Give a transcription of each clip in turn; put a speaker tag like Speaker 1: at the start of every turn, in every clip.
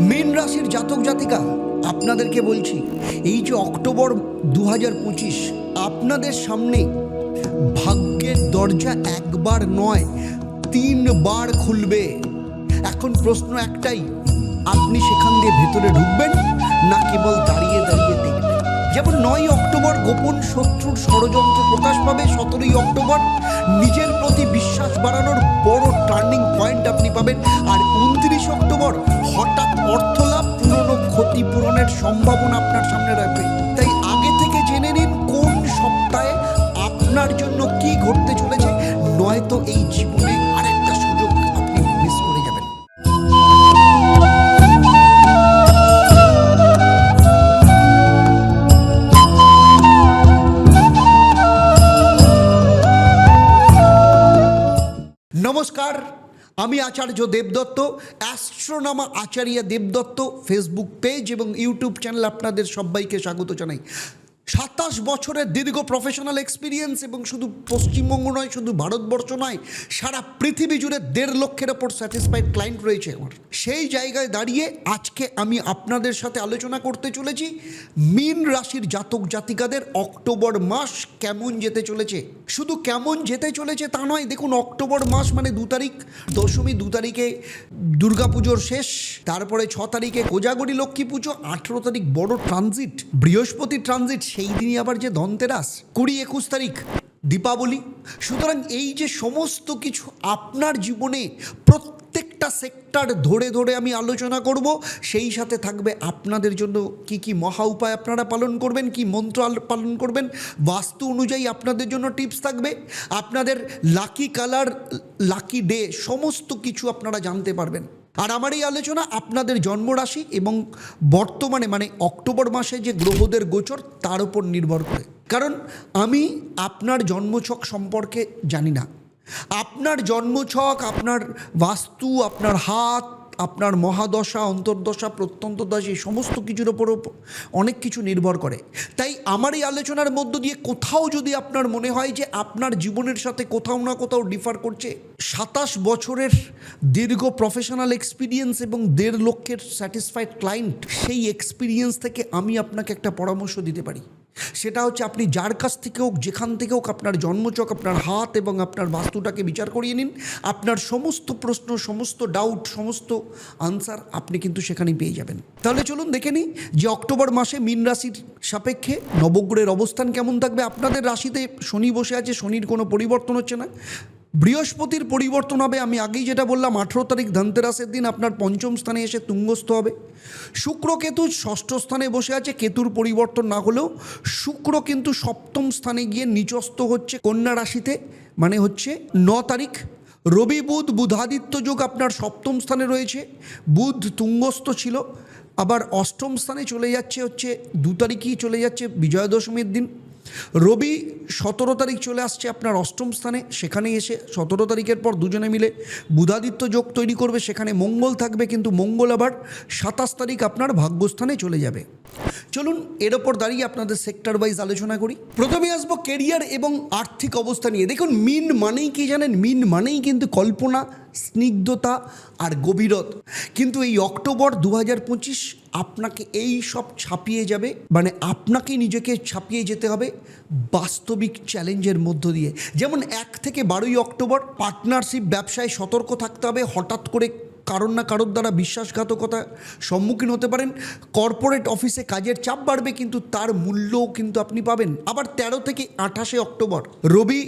Speaker 1: মীন রাশির জাতক জাতিকা, আপনাদেরকে বলছি, এই যে অক্টোবর দু পঁচিশ, আপনাদের সামনে ভাগ্যের দরজা একবার নয়, তিনবার খুলবে। এখন প্রশ্ন একটাই, আপনি সেখান দিয়ে ভেতরে ঢুকবেন না কেবল দাঁড়িয়ে দাঁড়িয়ে দেখবেন? যেমন নয় অক্টোবর গোপন শত্রুর ষড়যন্ত্র প্রকাশ পাবে, সতেরোই অক্টোবর নিজের প্রতি বিশ্বাস বাড়ানোর বড় টার্নিং পয়েন্ট আপনি পাবেন। আর উনত্রিশ অক্টোবর হঠাৎ অর্থ লাভ পুরনো ক্ষতিপূরণের সম্ভাবনা আপনার সামনে রাখবে তাই আগে থেকে জেনে নিন কোন সপ্তাহে আপনার জন্য কি ঘটতে চলেছে। নয়তো এই জীবনে নমস্কার, আমি Acharya Debdutta, astronomer Acharya Debdutta, Facebook page এবং ইউটিউব চ্যানেল আপনাদের সবাইকে স্বাগত জানাই। সাতাশ বছরের দীর্ঘ প্রফেশনাল এক্সপিরিয়েন্স এবং শুধু পশ্চিমবঙ্গ নয়, শুধু ভারতবর্ষ নয়, সারা পৃথিবী জুড়ে দেড় লক্ষের ওপর স্যাটিসফাইড ক্লায়েন্ট রয়েছে আমার। সেই জায়গায় দাঁড়িয়ে আজকে আমি আপনাদের সাথে আলোচনা করতে চলেছি। মীন রাশির জাতক জাতিকাদের অক্টোবর মাস কেমন যেতে চলেছে? শুধু কেমন যেতে চলেছে তা নয়, দেখুন অক্টোবর মাস মানে দু তারিখ, দশমী দু তারিখে দুর্গাপুজোর শেষ, তারপরে ছ তারিখে কোজাগরি লক্ষ্মী পুজো, আঠেরো তারিখ বড় ট্রানজিট বৃহস্পতি ট্রানজিট সেই দিনই আবার যে ধনতেরাস, কুড়ি একুশ তারিখ, দীপাবলি। সুতরাং এই যে সমস্ত কিছু আপনার জীবনে প্রত্যেকটা সেক্টর ধরে ধরে আমি আলোচনা করব, সেই সাথে থাকবে আপনাদের জন্য কি কি মহা উপায় আপনারা পালন করবেন, কি মন্ত্র পালন করবেন, বাস্তু অনুযায়ী আপনাদের জন্য টিপস থাকবে। আপনাদের লাকি কালার লাকি ডে সমস্ত কিছু আপনারা জানতে পারবেন। আর আমার এই আলোচনা আপনাদের জন্মরাশি এবং বর্তমানে মানে অক্টোবর মাসে যে গ্রহদের গোচর, তার উপর নির্ভর করে। কারণ আমি আপনার জন্মছক সম্পর্কে জানি না। আপনার জন্মছক, আপনার বাস্তু, আপনার হাত আপনার মহাদশা, অন্তর্দশা প্রত্যন্ত দশা এই সমস্ত কিছুর ওপর অনেক কিছু নির্ভর করে। তাই আমার এই আলোচনার মধ্য দিয়ে কোথাও যদি আপনার মনে হয় যে আপনার জীবনের সাথে কোথাও না কোথাও ডিফার করছে, সাতাশ বছরের দীর্ঘ প্রফেশনাল এক্সপিরিয়েন্স এবং দেড় লক্ষের স্যাটিসফাইড ক্লায়েন্ট সেই এক্সপিরিয়েন্স থেকে আমি আপনাকে একটা পরামর্শ দিতে পারি। সেটা হচ্ছে আপনি যার কাছ থেকে হোক, যেখান থেকে হোক আপনার জন্মচক, আপনার হাত এবং আপনার বাস্তুটাকে বিচার করিয়ে নিন। আপনার সমস্ত প্রশ্ন, সমস্ত ডাউট সমস্ত আনসার আপনি কিন্তু সেখানে পেয়ে যাবেন। তাহলে চলুন দেখে নিই যে অক্টোবর মাসে মীন রাশির সাপেক্ষে নবগ্রহের অবস্থান কেমন থাকবে। আপনাদের রাশিতে শনি বসে আছে, শনির কোনো পরিবর্তন হচ্ছে না। বৃহস্পতির পরিবর্তন হবে, আমি আগেই যেটা বললাম, আঠেরো তারিখ ধনতেরাসের দিন আপনার পঞ্চম স্থানে এসে তুঙ্গস্থ হবে। শুক্র কেতু ষষ্ঠ স্থানে বসে আছে, কেতুর পরিবর্তন না হলেও শুক্র কিন্তু সপ্তম স্থানে গিয়ে নিচস্থ হচ্ছে কন্যা রাশিতে মানে হচ্ছে ন তারিখ। রবি, বুধ, বুধাদিত্য যোগ আপনার সপ্তম স্থানে রয়েছে, বুধ তুঙ্গস্থ ছিল, আবার অষ্টম স্থানে চলে যাচ্ছে হচ্ছে দু তারিখই চলে যাচ্ছে বিজয়া দশমীর দিন। রবি সতেরো তারিখ চলে আসছে আপনার অষ্টম স্থানে। সেখানে এসে সতেরো তারিখের পর দুজনে মিলে বুধাদিত্য যোগ তৈরি করবে। সেখানে মঙ্গল থাকবে কিন্তু মঙ্গল আবার সাতাশ তারিখ আপনার ভাগ্যস্থানে চলে যাবে। চলুন এর ওপর দাঁড়িয়ে আপনাদের সেক্টর ওয়াইজ আলোচনা করি। প্রথমে আসব কেরিয়ার এবং আর্থিক অবস্থা নিয়ে। দেখুন মিন মানেই কি জানেন? মিন মানেই কিন্তু কল্পনা। স্নিগ্ধতা আর গভীরত। কিন্তু এই অক্টোবর দু পঁচিশ আপনাকে এই সব ছাপিয়ে যাবে মানে আপনাকে নিজেকে ছাপিয়ে যেতে হবে বাস্তবিক চ্যালেঞ্জের মধ্য দিয়ে। যেমন এক থেকে বারোই অক্টোবর পার্টনারশিপ ব্যবসায় সতর্ক থাকতে হবে, হঠাৎ করে কারণ না কারোর দ্বারা বিশ্বাসঘাতকতা সম্মুখীন হতে পারেন। কর্পোরেট অফিসে কাজের চাপ বাড়বে, কিন্তু তার মূল্যও কিন্তু আপনি পাবেন। আবার তেরো থেকে আঠাশে অক্টোবর, রবি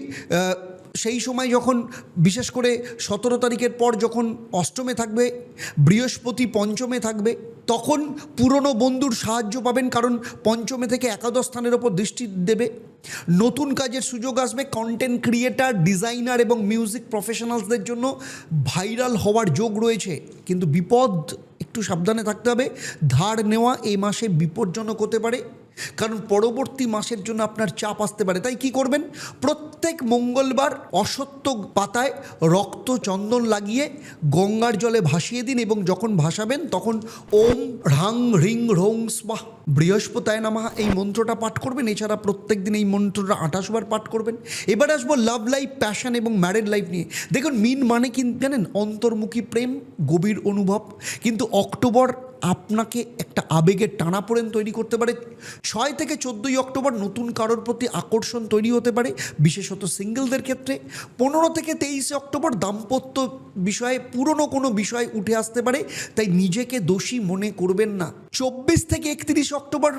Speaker 1: সেই সময় যখন, বিশেষ করে সতেরো তারিখের পর যখন অষ্টমে থাকবে, বৃহস্পতি পঞ্চমে থাকবে, তখন পুরনো বন্ধুর সাহায্য পাবেন কারণ পঞ্চমে থেকে একাদশ স্থানের ওপর দৃষ্টি দেবে। নতুন কাজের সুযোগ আসবে কন্টেন্ট ক্রিয়েটার ডিজাইনার এবং মিউজিক প্রফেশনালসদের জন্য ভাইরাল হওয়ার যোগ রয়েছে। কিন্তু বিপদ একটু সাবধানে থাকতে হবে। ধার নেওয়া এই মাসে বিপজ্জনক হতে পারে। কারণ পরবর্তী মাসের জন্য আপনার চাপ আসতে পারে। তাই কি করবেন? প্রত্যেক মঙ্গলবার অসত্য পাতায় রক্ত চন্দন লাগিয়ে গঙ্গার জলে ভাসিয়ে দিন এবং যখন ভাসাবেন তখন ওম হ্রাং হ্রিং রোং স্বাহ বৃহস্পতায় নামাহা। এই মন্ত্রটা পাঠ করবেন। এছাড়া প্রত্যেক দিন এই মন্ত্রটা আঠাশ বার পাঠ করবেন। এবার আসব লাভ লাইফ প্যাশন এবং ম্যারেড লাইফ নিয়ে। দেখুন মিন মানে কিন্তু জানেন? অন্তর্মুখী প্রেম, গভীর অনুভব। কিন্তু অক্টোবর আপনাকে একটা আবেগের টানাপোড়েন তৈরি করতে পারে। ছয় থেকে চোদ্দোই অক্টোবর নতুন কারোর প্রতি আকর্ষণ তৈরি হতে পারে, বিশেষত সিঙ্গেলদের ক্ষেত্রে। পনেরো থেকে তেইশে অক্টোবর দাম্পত্য বিষয়ে পুরনো কোনো বিষয় উঠে আসতে পারে, তাই নিজেকে দোষী মনে করবেন না। চব্বিশ থেকে একত্রিশ অক্টোবর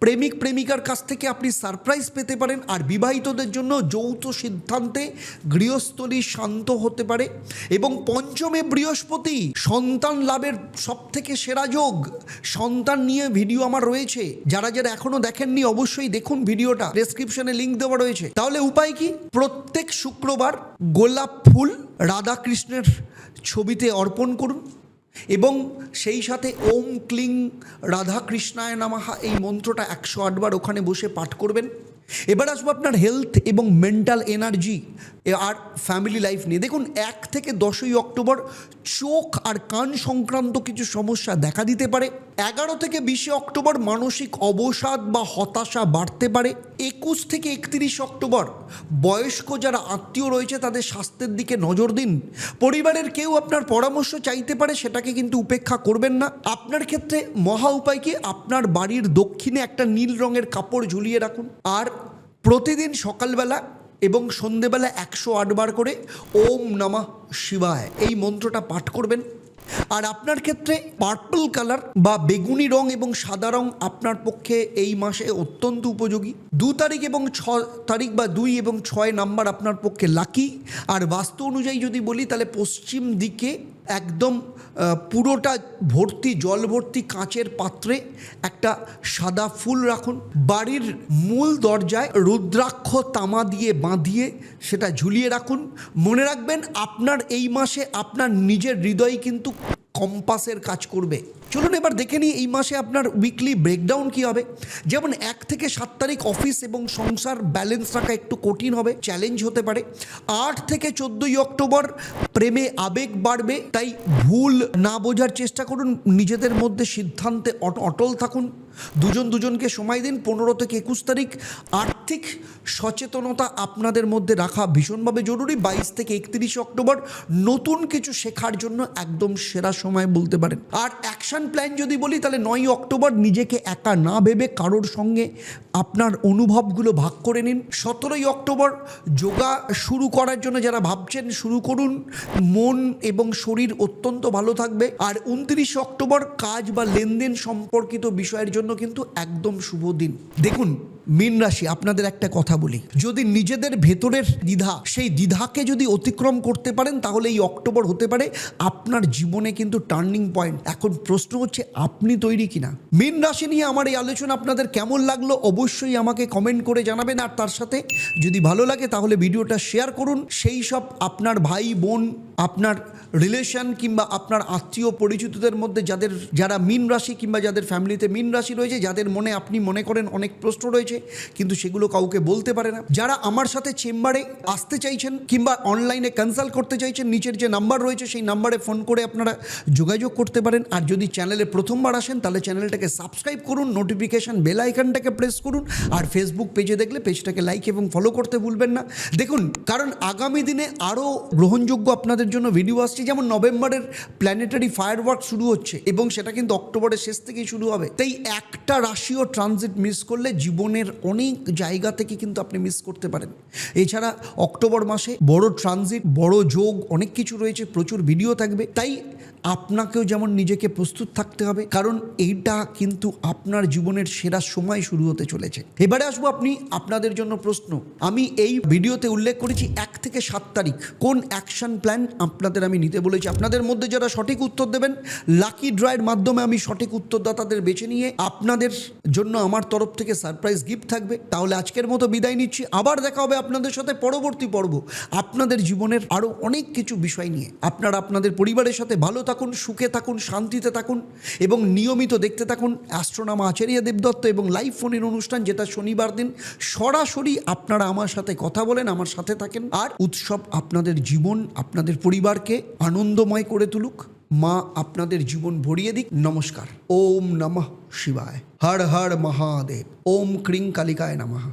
Speaker 1: প্রেমিক প্রেমিকার কাছ থেকে আপনি সারপ্রাইজ পেতে পারেন আর বিবাহিতদের জন্য যৌথ সিদ্ধান্তে গৃহস্থলী শান্ত হতে পারে এবং পঞ্চমে বৃহস্পতি সন্তান লাভের সব থেকে সেরা যোগ। সন্তান নিয়ে ভিডিও আমার রয়েছে। যারা যারা এখনও দেখেননি অবশ্যই দেখুন ভিডিওটা ডেসক্রিপশনে লিঙ্ক দেওয়া রয়েছে। তাহলে উপায় কি? প্রত্যেক শুক্রবার গোলাপ ফুল রাধাকৃষ্ণের ছবিতে অর্পণ করুন। এবং সেই সাথে ওম ক্লিং রাধাকৃষ্ণায় নামাহা এই মন্ত্রটা একশো আটবার ওখানে বসে পাঠ করবেন। এবার আসব আপনার হেলথ এবং মেন্টাল এনার্জি আর ফ্যামিলি লাইফ নিয়ে। দেখুন, এক থেকে দশই অক্টোবর চোখ আর কান সংক্রান্ত কিছু সমস্যা দেখা দিতে পারে। এগারো থেকে বিশে অক্টোবর মানসিক অবসাদ বা হতাশা বাড়তে পারে। একুশ থেকে একত্রিশ অক্টোবর বয়স্ক যারা আত্মীয় রয়েছে, তাদের স্বাস্থ্যের দিকে নজর দিন। পরিবারের কেউ আপনার পরামর্শ চাইতে পারে, সেটাকে কিন্তু উপেক্ষা করবেন না। আপনার ক্ষেত্রে মহা উপায় কি? আপনার বাড়ির দক্ষিণে একটা নীল রঙের কাপড় ঝুলিয়ে রাখুন। আর প্রতিদিন সকালবেলা এবং সন্ধেবেলা একশো আটবার করে ওম নমা শিবায় এই মন্ত্রটা পাঠ করবেন। আর আপনার ক্ষেত্রে পার্পল কালার বা বেগুনি রং এবং সাদা রং আপনার পক্ষে এই মাসে অত্যন্ত উপযোগী। দু তারিখ এবং ছ তারিখ বা দুই এবং ছয় নাম্বার আপনার পক্ষে লাকি আর বাস্তু অনুযায়ী যদি বলি, তাহলে পশ্চিম দিকে একদম পুরোটা ভর্তি, জল ভর্তি কাঁচের পাত্রে একটা সাদা ফুল রাখুন। বাড়ির মূল দরজায় রুদ্রাক্ষ তামা দিয়ে বাঁধিয়ে সেটা ঝুলিয়ে রাখুন। মনে রাখবেন, আপনার এই মাসে আপনার নিজের হৃদয় কিন্তু কম্পাসের কাজ করবে। চলুন এবার দেখে নিই এই মাসে আপনার উইকলি ব্রেকডাউন কী হবে। যেমন এক থেকে সাত তারিখ অফিস এবং সংসার ব্যালেন্স রাখা একটু কঠিন হবে চ্যালেঞ্জ হতে পারে। আট থেকে চোদ্দই অক্টোবর প্রেমে আবেগ বাড়বে, তাই ভুল না বোঝার চেষ্টা করুন, নিজেদের মধ্যে সিদ্ধান্তে অট- অটল থাকুন। দুজন দুজনকে সময় দিন, পনেরো থেকে একুশ তারিখ। আর্থিক সচেতনতা আপনাদের মধ্যে রাখা ভীষণভাবে জরুরি। বাইশ থেকে একত্রিশে অক্টোবর, নতুন কিছু শেখার জন্য একদম সেরা সময় বলতে পারেন। আর অ্যাকশন প্ল্যান যদি বলি, তাহলে নয় অক্টোবর নিজেকে একা না ভেবে কারোর সঙ্গে আপনার অনুভবগুলো ভাগ করে নিন। সতেরোই অক্টোবর যোগা শুরু করার জন্য যারা ভাবছেন, শুরু করুন। মন এবং শরীর অত্যন্ত ভালো থাকবে। আর উনত্রিশে অক্টোবর কাজ বা লেনদেন সম্পর্কিত বিষয়ের জন্য কিন্তু একদম শুভ দিন। দেখুন মীন রাশি, আপনাদের একটা কথা বলি। যদি নিজেদের ভেতরের দ্বিধা, সেই দ্বিধাকে যদি অতিক্রম করতে পারেন, তাহলে এই অক্টোবর হতে পারে আপনার জীবনে কিন্তু টার্নিং পয়েন্ট এখন প্রশ্ন হচ্ছে, আপনি তৈরি কিনা? মীন রাশি নিয়ে আমার এই আলোচনা আপনাদের কেমন লাগল? অবশ্যই আমাকে কমেন্ট করে জানাবেন। আর তার সাথে যদি ভালো লাগে, তাহলে ভিডিওটা শেয়ার করুন। সেই সব আপনার ভাই, বোন, আপনার রিলেশন কিংবা আপনার আত্মীয় পরিচিতদের মধ্যে যাদের, যারা মীন রাশি কিংবা যাদের ফ্যামিলিতে মীন রাশি রয়েছে, যাদের মনে আপনি মনে করেন অনেক প্রশ্ন রয়েছে কিন্তু সেগুলো কাউকে বলতে পারে না। যারা আমার সাথে চেম্বারে আসতে চাইছেন কিংবা অনলাইনে কনসাল্ট করতে চাইছেন, নিচের যে নাম্বার রয়েছে সেই নাম্বারে ফোন করে আপনারা যোগাযোগ করতে পারেন। আর যদি চ্যানেলে প্রথমবার আসেন, তাহলে চ্যানেলটাকে সাবস্ক্রাইব করুন নোটিফিকেশান বেল আইকনটাকে প্রেস করুন। আর ফেসবুক পেজে দেখলে পেজটাকে লাইক এবং ফলো করতে ভুলবেন না। দেখুন, কারণ আগামী দিনে আরও গ্রহণযোগ্য আপনাদের জন্য ভিডিও আসছে। যেমন নভেম্বরের প্ল্যানেটারি ফায়ার শুরু হচ্ছে এবং সেটা কিন্তু অক্টোবরের শেষ থেকেই শুরু হবে। তাই একটা রাশিও ট্রানজিট মিস করলে জীবনের অনেক জায়গা থেকে কিন্তু আপনি মিস করতে পারেন। এছাড়া অক্টোবর মাসে বড় ট্রানজিট বড় যোগ, অনেক কিছু রয়েছে, প্রচুর ভিডিও থাকবে। তাই আপনাকেও যেমন নিজেকে প্রস্তুত থাকতে হবে, কারণ এইটা কিন্তু আপনার জীবনের সেরা সময় শুরু হতে চলেছে। এবারে আসব আপনি আপনাদের জন্য প্রশ্ন। আমি এই ভিডিওতে উল্লেখ করেছি এক থেকে সাত তারিখ। কোন অ্যাকশন প্ল্যান আপনাদের আমি নিতে বলেছি? আপনাদের মধ্যে যারা সঠিক উত্তর দেবেন লাকি ড্রয়ের মাধ্যমে আমি সঠিক উত্তরদাতাদের বেছে নিয়ে আপনাদের জন্য আমার তরফ থেকে সারপ্রাইজ গিফট থাকবে। তাহলে আজকের মতো বিদায় নিচ্ছি। আবার দেখা হবে আপনাদের সাথে পরবর্তী পর্ব। আপনাদের জীবনের আরও অনেক কিছু বিষয় নিয়ে। আপনারা আপনাদের পরিবারের সাথে ভালো থাকুন, সুখে থাকুন, শান্তিতে থাকুন এবং নিয়মিত দেখতে থাকুন অ্যাস্ট্রোনামা আচার্য দেবদত্ত এবং লাইভ ফোনের অনুষ্ঠান যেটা শনিবার দিন। সরাসরি আপনারা আমার সাথে কথা বলেন, আমার সাথে থাকেন। আর উৎসব আপনাদের জীবন, আপনাদের পরিবারকে আনন্দময় করে তুলুক। মা আপনাদের জীবন ভরিয়ে দিক। নমস্কার। ওম নমঃ শিবায়। হর হর মহাদেব। ওম ক্রিং কালিকায় নমঃ।